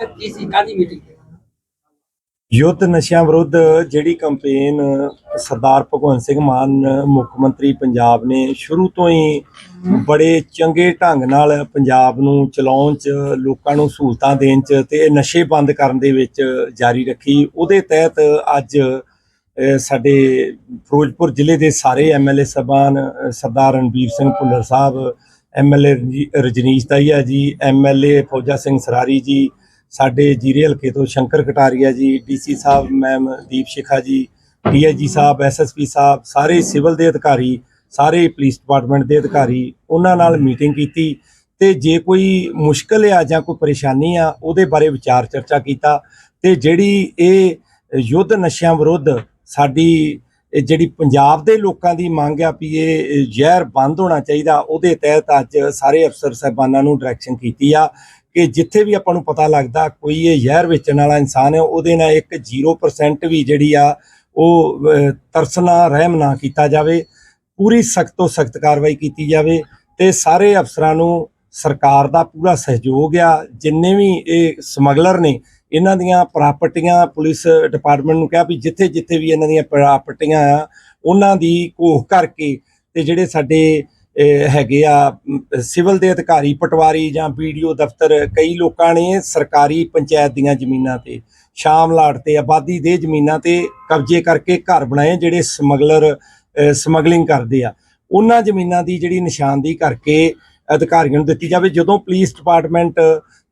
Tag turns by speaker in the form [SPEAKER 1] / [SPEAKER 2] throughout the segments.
[SPEAKER 1] ਮਕਸਦ ਕੀ ਸੀ ਕਾਦੀ ਮੀਟਿੰਗ
[SPEAKER 2] ਯੁੱਧ ਨਸ਼ਿਆਂ ਵਿਰੁੱਧ ਜਿਹੜੀ ਕੰਪੇਨ ਸਰਦਾਰ ਭਗਵੰਤ ਸਿੰਘ ਮਾਨ, ਮੁੱਖ ਮੰਤਰੀ ਪੰਜਾਬ ਨੇ ਸ਼ੁਰੂ ਤੋਂ ਹੀ ਬੜੇ ਚੰਗੇ ਢੰਗ ਨਾਲ ਪੰਜਾਬ ਨੂੰ ਚਲਾਉਣ 'ਚ, ਲੋਕਾਂ ਨੂੰ ਸਹੂਲਤਾਂ ਦੇਣ 'ਚ ਤੇ ਨਸ਼ੇ ਬੰਦ ਕਰਨ ਦੇ ਵਿੱਚ ਜਾਰੀ ਰੱਖੀ। ਉਹਦੇ ਤਹਿਤ ਅੱਜ ਸਾਡੇ ਫਿਰੋਜ਼ਪੁਰ ਜ਼ਿਲ੍ਹੇ ਦੇ ਸਾਰੇ ਐਮਐਲਏ ਸਭਾਨ ਸਰਦਾਰ ਰਣਬੀਰ ਸਿੰਘ ਭੁੱਲਰ ਸਾਹਿਬ ਐਮਐਲਏ ਰਜਨੀਸ਼ ਦਾਈਆ ਜੀ ਐਮਐਲਏ ਫੌਜਾ ਸਿੰਘ ਸਰਾਰੀ ਜੀ ਸਾਡੇ ਜੀਰੇ ਹਲਕੇ ਤੋਂ ਸ਼ੰਕਰ ਕਟਾਰੀਆ ਜੀ, ਡੀਸੀ ਸਾਹਿਬ, ਮੈਮ ਦੀਪ ਸ਼ਿਖਾ ਜੀ, ਡੀਆਈਜੀ ਸਾਹਿਬ, ਐਸਐਸਪੀ ਸਾਹਿਬ, ਸਾਰੇ ਸਿਵਲ ਦੇ ਅਧਿਕਾਰੀ, ਸਾਰੇ ਪੁਲਿਸ ਡਿਪਾਰਟਮੈਂਟ ਦੇ ਅਧਿਕਾਰੀ, ਉਹਨਾਂ ਨਾਲ ਮੀਟਿੰਗ ਕੀਤੀ ਤੇ ਜੇ ਕੋਈ ਮੁਸ਼ਕਲ ਆ ਜਾਂ ਕੋਈ ਪਰੇਸ਼ਾਨੀ ਆ, ਉਹਦੇ ਬਾਰੇ ਵਿਚਾਰ ਚਰਚਾ ਕੀਤਾ ਤੇ ਜਿਹੜੀ ਇਹ ਯੁੱਧ ਨਸ਼ਿਆਂ ਵਿਰੁੱਧ ਸਾਡੀ ਜਿਹੜੀ ਪੰਜਾਬ ਦੇ ਲੋਕਾਂ ਦੀ ਮੰਗ ਆ ਵੀ ਇਹ ਜ਼ਹਿਰ ਬੰਦ ਹੋਣਾ ਚਾਹੀਦਾ, ਉਹਦੇ ਤਹਿਤ ਅੱਜ ਸਾਰੇ ਅਫਸਰ ਸਾਹਿਬਾਨਾਂ ਨੂੰ ਡਾਇਰੈਕਸ਼ਨ ਕੀਤੀ ਆ। ਕਿ ਜਿੱਥੇ ਵੀ ਆਪਾਂ ਨੂੰ ਪਤਾ ਲੱਗਦਾ ਕੋਈ ਇਹ ਜ਼ਹਿਰ ਵੇਚਣ ਵਾਲਾ ਇਨਸਾਨ ਹੈ, ਉਹਦੇ ਨਾਲ ਇੱਕ 0% ਵੀ ਜਿਹੜੀ ਆ, ਉਹ ਤਰਸਨਾ ਰਹਿਮ ਨਾ ਕੀਤਾ ਜਾਵੇ, ਪੂਰੀ ਸਖਤ ਤੋਂ ਸਖਤ ਕਾਰਵਾਈ ਕੀਤੀ ਜਾਵੇ ਤੇ ਸਾਰੇ ਅਫਸਰਾਂ ਨੂੰ ਸਰਕਾਰ ਦਾ ਪੂਰਾ ਸਹਿਯੋਗ ਆ, ਜਿੰਨੇ ਵੀ ਇਹ ਸਮਗਲਰ ਨੇ, ਇਹਨਾਂ ਦੀਆਂ ਪ੍ਰਾਪਰਟੀਆਂ ਪੁਲਿਸ ਡਿਪਾਰਟਮੈਂਟ ਨੂੰ ਕਿਹਾ ਵੀ ਜਿੱਥੇ ਜਿੱਥੇ ਵੀ ਇਹਨਾਂ ਦੀਆਂ ਪ੍ਰਾਪਰਟੀਆਂ ਆ, ਉਹਨਾਂ ਦੀ ਘੋਖ ਕਰਕੇ ਤੇ ਜਿਹੜੇ ਸਾਡੇ ਹੈਗੇ ਆ ਸਿਵਲ ਦੇ ਅਧਿਕਾਰੀ, ਪਟਵਾਰੀ ਜਾਂ ਵੀਡੀਓ ਦਫ਼ਤਰ, ਕਈ ਲੋਕਾਂ ਨੇ ਸਰਕਾਰੀ ਪੰਚਾਇਤ ਦੀਆਂ ਜ਼ਮੀਨਾਂ ਤੇ, ਸ਼ਾਮ ਲਾਟ ਤੇ, ਆਬਾਦੀ ਦੇ ਜ਼ਮੀਨਾਂ ਤੇ ਕਬਜ਼ੇ ਕਰਕੇ ਘਰ ਬਣਾਏ ਜਿਹੜੇ ਸਮਗਲਰ ਸਮਗਲਿੰਗ ਕਰਦੇ ਆ। ਉਹਨਾਂ ਜ਼ਮੀਨਾਂ ਦੀ ਜਿਹੜੀ ਨਿਸ਼ਾਨਦੀ ਕਰਕੇ ਅਧਿਕਾਰੀਆਂ ਨੂੰ ਦਿੱਤੀ ਜਾਵੇ। ਜਦੋਂ ਪੁਲਿਸ ਡਿਪਾਰਟਮੈਂਟ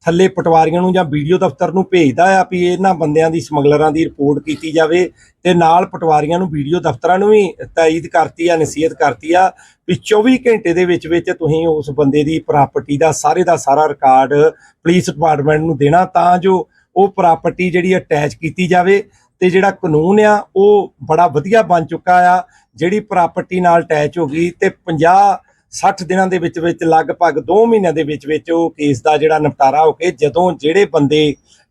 [SPEAKER 2] ਥੱਲੇ ਪਟਵਾਰੀਆਂ ਨੂੰ ਜਾਂ ਵੀਡੀਓ ਦਫ਼ਤਰ ਨੂੰ ਭੇਜਦਾ ਆ ਵੀ ਇਹਨਾਂ ਬੰਦਿਆਂ ਦੀ ਸਮਗਲਰਾਂ ਦੀ ਰਿਪੋਰਟ ਕੀਤੀ ਜਾਵੇ ਤੇ ਨਾਲ ਪਟਵਾਰੀਆਂ ਨੂੰ ਵੀਡੀਓ ਦਫ਼ਤਰਾਂ ਨੂੰ ਵੀ ਤਾਇਦ ਕਰਤੀ ਆ, ਨਸੀਹਤ ਕਰਤੀ ਆ ਵੀ 24 ਘੰਟੇ ਦੇ ਵਿੱਚ ਵਿੱਚ ਤੁਸੀਂ ਉਸ ਬੰਦੇ ਦੀ ਪ੍ਰਾਪਰਟੀ ਦਾ ਸਾਰੇ ਦਾ ਸਾਰਾ ਰਿਕਾਰਡ ਪੁਲਿਸ ਡਿਪਾਰਟਮੈਂਟ ਨੂੰ ਦੇਣਾ ਤਾਂ ਜੋ ਉਹ ਪ੍ਰਾਪਰਟੀ ਜਿਹੜੀ ਅਟੈਚ ਕੀਤੀ ਜਾਵੇ ਤੇ ਜਿਹੜਾ ਕਾਨੂੰਨ ਆ, ਉਹ ਬੜਾ ਵਧੀਆ ਬਣ ਚੁੱਕਾ ਆ, ਜਿਹੜੀ ਪ੍ਰਾਪਰਟੀ ਨਾਲ ਅਟੈਚ ਹੋ ਗਈ ਤੇ 50 60 ਦਿਨਾਂ ਦੇ ਵਿੱਚ ਵਿੱਚ, ਲਗਭਗ 2 ਮਹੀਨਿਆਂ ਦੇ ਵਿੱਚ ਵਿੱਚ ਉਹ ਕੇਸ ਦਾ ਜਿਹੜਾ ਨਿਪਟਾਰਾ ਹੋ ਕੇ ਜਦੋਂ ਜਿਹੜੇ ਬੰਦੇ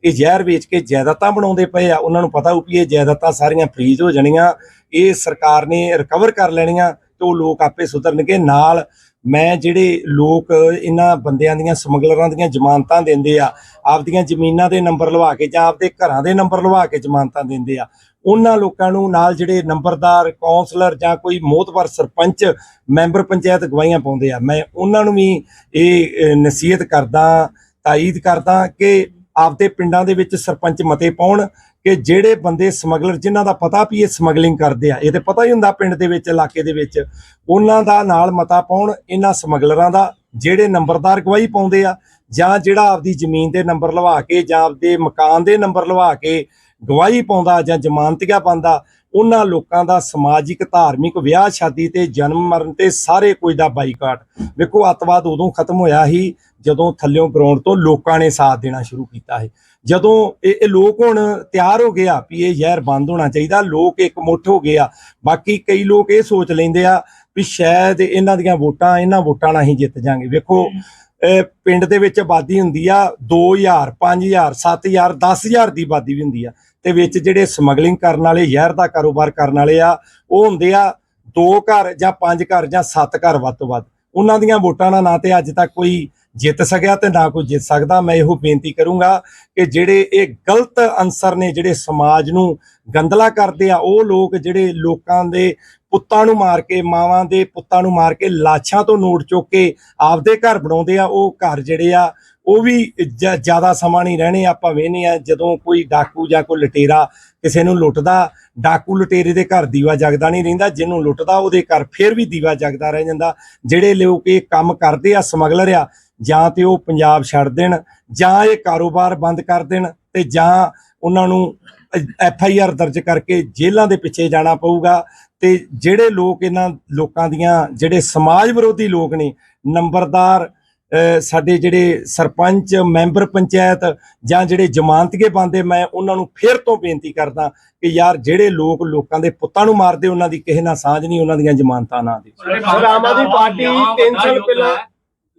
[SPEAKER 2] ਇਹ ਜ਼ਹਿਰ ਵੇਚ ਕੇ ਜਾਇਦਾਦਾਂ ਬਣਾਉਂਦੇ ਪਏ ਆ, ਉਹਨਾਂ ਨੂੰ ਪਤਾ ਹੋ ਵੀ ਇਹ ਜਾਇਦਾਦਾਂ ਸਾਰੀਆਂ ਫ੍ਰੀਜ਼ ਹੋ ਜਾਣੀਆਂ, ਇਹ ਸਰਕਾਰ ਨੇ ਰਿਕਵਰ ਕਰ ਲੈਣੀਆਂ ਤੇ ਉਹ ਲੋਕ ਆਪੇ ਸੁਧਰਨਗੇ, ਨਾਲ ਮੈਂ ਜਿਹੜੇ ਲੋਕ ਇਹਨਾਂ ਬੰਦਿਆਂ ਦੀਆਂ ਸਮਗਲਰਾਂ ਦੀਆਂ ਜ਼ਮਾਨਤਾਂ ਦਿੰਦੇ ਆ ਆਪਦੀਆਂ ਜ਼ਮੀਨਾਂ ਦੇ ਨੰਬਰ ਲਵਾ ਕੇ ਜਾਂ ਆਪਦੇ ਘਰਾਂ ਦੇ ਨੰਬਰ ਲਵਾ ਕੇ ਜ਼ਮਾਨਤਾਂ ਦਿੰਦੇ ਆ ਉਹਨਾਂ ਲੋਕਾਂ ਨੂੰ ਨਾਲ ਜਿਹੜੇ ਨੰਬਰਦਾਰ ਕਾਉਂਸਲਰ ਜਾਂ ਕੋਈ ਮੋਤਬਰ ਸਰਪੰਚ ਮੈਂਬਰ ਪੰਚਾਇਤ ਗਵਾਹੀਆਂ ਪਾਉਂਦੇ ਆ। ਮੈਂ ਉਹਨਾਂ ਨੂੰ ਵੀ ਇਹ ਅਹ, ਨਸੀਹਤ ਕਰਦਾ ਤਾਇਦ ਕਰਦਾ ਕਿ ਆਪਦੇ ਪਿੰਡਾਂ ਦੇ ਵਿੱਚ ਸਰਪੰਚ ਮਤੇ ਪਾਉਣ ਕਿ ਜਿਹੜੇ ਬੰਦੇ ਸਮਗਲਰ, ਜਿਨ੍ਹਾਂ ਦਾ ਪਤਾ ਵੀ ਇਹ ਸਮਗਲਿੰਗ ਕਰਦੇ ਆ, ਇਹ ਤੇ ਪਤਾ ਹੀ ਹੁੰਦਾ ਪਿੰਡ ਦੇ ਵਿੱਚ, ਇਲਾਕੇ ਦੇ ਵਿੱਚ, ਉਹਨਾਂ ਦਾ ਨਾਲ ਮਤਾ ਪਾਉਣ ਇਹਨਾਂ ਸਮਗਲਰਾਂ ਦਾ, ਜਿਹੜੇ ਨੰਬਰਦਾਰ ਗਵਾਹੀ ਪਾਉਂਦੇ ਆ, ਜਾਂ ਜਿਹੜਾ ਆਪਦੀ ਜ਼ਮੀਨ ਦੇ ਨੰਬਰ ਲਵਾ ਕੇ, ਜਾਂ ਆਪਦੇ ਮਕਾਨ ਦੇ ਨੰਬਰ ਲਵਾ ਕੇ ਗਵਾਹੀ ਪਾਉਂਦਾ ਜਾਂ ਜ਼ਮਾਨਤੀਆ ਪਾਉਂਦਾ ਉਹਨਾਂ ਲੋਕਾਂ ਦਾ ਸਮਾਜਿਕ ਧਾਰਮਿਕ ਵਿਆਹ ਸ਼ਾਦੀ ਤੇ ਜਨਮ ਮਰਨ ਤੇ ਸਾਰੇ ਕੁਝ ਦਾ ਬਾਈਕਾਟ। ਵੇਖੋ ਅੱਤਵਾਦ ਉਦੋਂ ਖਤਮ ਹੋਇਆ ਸੀ ਜਦੋਂ ਥੱਲਿਓਂ ਗਰਾਊਂਡ ਤੋਂ ਲੋਕਾਂ ਨੇ ਸਾਥ ਦੇਣਾ ਸ਼ੁਰੂ ਕੀਤਾ ਹੈ ਜਦੋਂ ਇਹ ਲੋਕ ਹੁਣ ਤਿਆਰ ਹੋ ਗਏ ਆ ਵੀ ਇਹ ਜ਼ਹਿਰ ਬੰਦ ਹੋਣਾ ਚਾਹੀਦਾ ਲੋਕ ਇੱਕ ਮੁੱਠ ਹੋ ਗਏ ਆ। ਬਾਕੀ ਕਈ ਲੋਕ ਇਹ ਸੋਚ ਲੈਂਦੇ ਆ ਵੀ ਸ਼ਾਇਦ ਇਹਨਾਂ ਦੀਆਂ ਵੋਟਾਂ ਇਹਨਾਂ ਵੋਟਾਂ ਨਾਲ ਹੀ ਜਿੱਤ ਜਾਾਂਗੇ ਵੇਖੋ ਪਿੰਡ ਦੇ ਵਿੱਚ ਆਬਾਦੀ ਹੁੰਦੀ ਆ 2000 5000 7000 10000 ਦੀ ਆਬਾਦੀ ਵੀ ਹੁੰਦੀ ਆ। ਤੇ ਵਿੱਚ ਜਿਹੜੇ ਸਮਗਲਿੰਗ ਕਰਨ ਵਾਲੇ, ਜ਼ਹਿਰ ਦਾ ਕਾਰੋਬਾਰ ਕਰਨ ਵਾਲੇ ਆ, ਉਹ ਹੁੰਦੇ ਆ ਦੋ ਘਰ ਜਾਂ ਪੰਜ ਘਰ ਜਾਂ ਸੱਤ ਘਰ ਵੱਧ ਤੋਂ ਵੱਧ। ਉਹਨਾਂ ਦੀਆਂ ਵੋਟਾਂ ਨਾਲ ਨਾ ਤੇ ਅੱਜ ਤੱਕ ਕੋਈ ਜਿੱਤ ਸਕਿਆ ਤੇ ਨਾ ਕੋਈ ਜਿੱਤ ਸਕਦਾ। ਮੈਂ ਇਹੋ ਬੇਨਤੀ ਕਰੂੰਗਾ ਕਿ ਜਿਹੜੇ ਇਹ ਗਲਤ ਅਨਸਰ ਨੇ ਜਿਹੜੇ ਸਮਾਜ ਨੂੰ ਗੰਦਲਾ ਕਰਦੇ ਆ, ਉਹ ਲੋਕ ਜਿਹੜੇ ਲੋਕਾਂ ਦੇ ਪੁੱਤਾਂ ਨੂੰ ਮਾਰ ਕੇ, ਮਾਵਾਂ ਦੇ ਪੁੱਤਾਂ ਨੂੰ ਮਾਰ ਕੇ ਲਾਸ਼ਾਂ ਤੋਂ ਨੋਟ ਚੁੱਕ ਕੇ ਆਪਦੇ ਘਰ ਬਣਾਉਂਦੇ ਆ, ਉਹ ਘਰ ਜਿਹੜੇ ਆ ਉਹ ਵੀ ਜ- ਜ਼ਿਆਦਾ ਸਮਾਂ ਨਹੀਂ ਰਹਿਣੇ, ਆਪਾਂ ਵੇਹਨੇ ਆ, ਜਦੋਂ ਕੋਈ ਡਾਕੂ ਜਾਂ ਕੋਈ ਲਟੇਰਾ ਕਿਸੇ ਨੂੰ ਲੁੱਟਦਾ, ਡਾਕੂ ਲਟੇਰੇ ਦੇ ਘਰ ਦੀਵਾ ਜਗਦਾ ਨਹੀਂ ਰਹਿੰਦਾ, ਜਿਹਨੂੰ ਲੁੱਟਦਾ ਉਹਦੇ ਘਰ ਫਿਰ ਵੀ ਦੀਵਾ ਜਗਦਾ ਰਹਿ ਜਾਂਦਾ। ਜਿਹੜੇ ਲੋਕ ਇਹ ਕੰਮ ਕਰਦੇ ਆ, ਸਮਗਲਰ ਆ, ਜਾਂ ਤੇ ਉਹ ਪੰਜਾਬ ਛੱਡ ਦੇਣ, ਜਾਂ ਇਹ ਕਾਰੋਬਾਰ ਬੰਦ ਕਰ ਦੇਣ, ਤੇ ਜਾਂ ਉਹਨਾਂ ਨੂੰ ਐਫ ਆਈ ਆਰ ਦਰਜ ਕਰਕੇ ਜੇਲ੍ਹਾਂ ਦੇ ਪਿੱਛੇ ਜਾਣਾ ਪਊਗਾ, ਤੇ ਜਿਹੜੇ ਲੋਕ ਇਹਨਾਂ ਲੋਕਾਂ ਦੀਆਂ, ਜਿਹੜੇ ਸਮਾਜ ਵਿਰੋਧੀ ਲੋਕ ਨੇ, ਨੰਬਰਦਾਰ ਸਾਡੇ ਜਿਹੜੇ ਸਰਪੰਚ ਮੈਂਬਰ ਪੰਚਾਇਤ ਜਾਂ ਜਿਹੜੇ ਜ਼ਮਾਨਤੀਏ ਬੰਦੇ ਮੈਂ ਉਹਨਾਂ ਨੂੰ ਫਿਰ ਤੋਂ ਬੇਨਤੀ ਕਰਦਾ ਕਿ ਯਾਰ ਜਿਹੜੇ ਲੋਕ ਲੋਕਾਂ ਦੇ ਪੁੱਤਾਂ ਨੂੰ ਮਾਰਦੇ ਉਹਨਾਂ ਦੀ ਕਿਸੇ ਨਾਲ ਸਾਂਝ ਨਹੀਂ ਉਹਨਾਂ ਦੀਆਂ ਜ਼ਮਾਨਤਾਂ ਨਾ ਦੇ।
[SPEAKER 3] ਸਰ, ਆਮ ਆਦਮੀ ਪਾਰਟੀ ਤਿੰਨ ਸਾਲ ਪਹਿਲਾਂ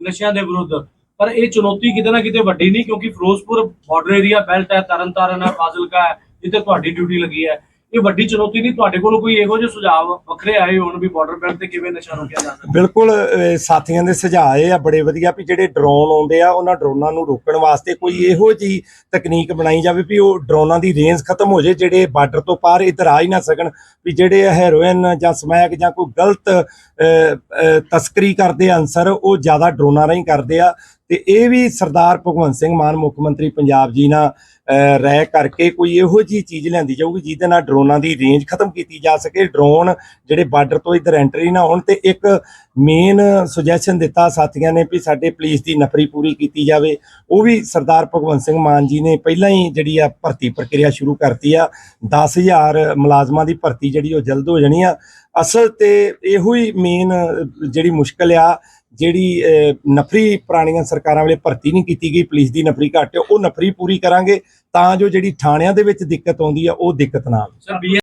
[SPEAKER 4] ਨਸ਼ਿਆਂ ਦੇ ਵਿਰੁੱਧ। ਪਰ ਇਹ ਚੁਣੌਤੀ ਕਿਤੇ ਨਾ ਕਿਤੇ ਵੱਡੀ ਨਹੀਂ ਕਿਉਂਕਿ ਫਿਰੋਜ਼ਪੁਰ ਬਾਰਡਰ ਏਰੀਆ ਬੈਲਟ ਹੈ ਤਰਨਤਾਰਨ ਹੈ ਫਾਜ਼ਿਲਕਾ ਹੈ ਜਿੱਥੇ ਤੁਹਾਡੀ ਡਿਊਟੀ ਲੱਗੀ ਹੈ। ਇਹ ਵੱਡੀ ਚੁਣੌਤੀ ਨਹੀਂ, ਤੁਹਾਡੇ ਕੋਲ ਕੋਈ ਇਹੋ ਜਿਹੇ ਸੁਝਾਅ ਵੱਖਰੇ ਆਏ ਹੋਣ ਵੀ ਬਾਰਡਰ ਬੈਲਟ ਤੇ ਕਿਵੇਂ ਨਸ਼ਾ ਰੋਕਿਆ ਜਾ ਸਕਦਾ
[SPEAKER 2] ਬਿਲਕੁਲ ਸਾਥੀਆਂ ਦੇ ਸੁਝਾਅ ਇਹ ਆ, ਬੜੇ ਵਧੀਆ ਵੀ ਜਿਹੜੇ ਡਰੋਨ ਆਉਂਦੇ ਆ, ਉਹਨਾਂ ਡਰੋਨਾਂ ਨੂੰ ਰੋਕਣ ਵਾਸਤੇ ਕੋਈ ਇਹੋ ਜੀ ਤਕਨੀਕ ਬਣਾਈ ਜਾਵੇ ਵੀ ਉਹ ਡਰੋਨਾਂ ਦੀ ਰੇਂਜ ਖਤਮ ਹੋ ਜੇ ਜਿਹੜੇ ਬਾਰਡਰ ਤੋਂ ਪਾਰ ਇੱਧਰ ਆ ਹੀ ਨਾ ਸਕਣ, ਵੀ ਜਿਹੜੇ ਹੈਰੋਇਨ ਜਾਂ ਸਮੈਕ ਜਾਂ ਕੋਈ ਗਲਤ ਤਸਕਰੀ ਕਰਦੇ ਅਨਸਰ, ਉਹ ਜ਼ਿਆਦਾ ਡਰੋਨਾਂ ਰਾਹੀਂ ਕਰਦੇ ਆ। ਤੇ ਇਹ ਵੀ ਸਰਦਾਰ ਭਗਵੰਤ ਸਿੰਘ ਮਾਨ, ਮੁੱਖ ਮੰਤਰੀ ਪੰਜਾਬ ਜੀ ਨਾਲ ਰਹਿ ਕਰਕੇ ਕੋਈ ਇਹੋ ਜੀ ਚੀਜ਼ ਲਿਆਂਦੀ ਜਾਊਗੀ ਜਿਹਦੇ ਨਾਲ ਡਰੋਨਾਂ ਦੀ ਰੇਂਜ ਖਤਮ ਕੀਤੀ ਜਾ ਸਕੇ। ਡਰੋਨ ਜਿਹੜੇ ਬਾਰਡਰ ਤੋਂ ਇੱਧਰ ਐਂਟਰੀ ਨਾ ਹੋਣ ਤੇ ਇੱਕ ਮੇਨ ਸੁਜੈਸ਼ਨ ਦਿੱਤਾ ਸਾਥੀਆਂ ਨੇ ਵੀ ਸਾਡੇ ਪੁਲਿਸ ਦੀ ਨਫਰੀ ਪੂਰੀ ਕੀਤੀ ਜਾਵੇ। ਉਹ ਵੀ ਸਰਦਾਰ ਭਗਵੰਤ ਸਿੰਘ ਮਾਨ ਜੀ ਨੇ ਪਹਿਲਾਂ ਹੀ ਜਿਹੜੀ ਆ ਭਰਤੀ ਪ੍ਰਕਿਰਿਆ ਸ਼ੁਰੂ ਕਰਤੀ ਆ। 10000 ਮੁਲਾਜ਼ਮਾਂ ਦੀ ਭਰਤੀ ਜਿਹੜੀ ਉਹ ਜਲਦ ਹੋ ਜਾਣੀ ਆ। ਅਸਲ ਤੇ ਇਹੋ ਹੀ ਮੇਨ ਜਿਹੜੀ ਮੁਸ਼ਕਲ ਆ, ਜਿਹੜੀ ਨਫਰੀ ਪੁਰਾਣੀਆਂ ਸਰਕਾਰਾਂ ਵੇਲੇ ਭਰਤੀ ਨਹੀਂ ਕੀਤੀ ਗਈ ਪੁਲਿਸ ਦੀ ਨਫਰੀ ਘੱਟ ਉਹ ਨਫਰੀ ਪੂਰੀ ਕਰਾਂਗੇ। ਤਾਂ ਜੋ ਜਿਹੜੀ ਥਾਣਿਆਂ ਦੇ ਵਿੱਚ ਦਿੱਕਤ ਆਉਂਦੀ ਆ ਉਹ ਦਿੱਕਤ ਨਾ ਆਵੇ।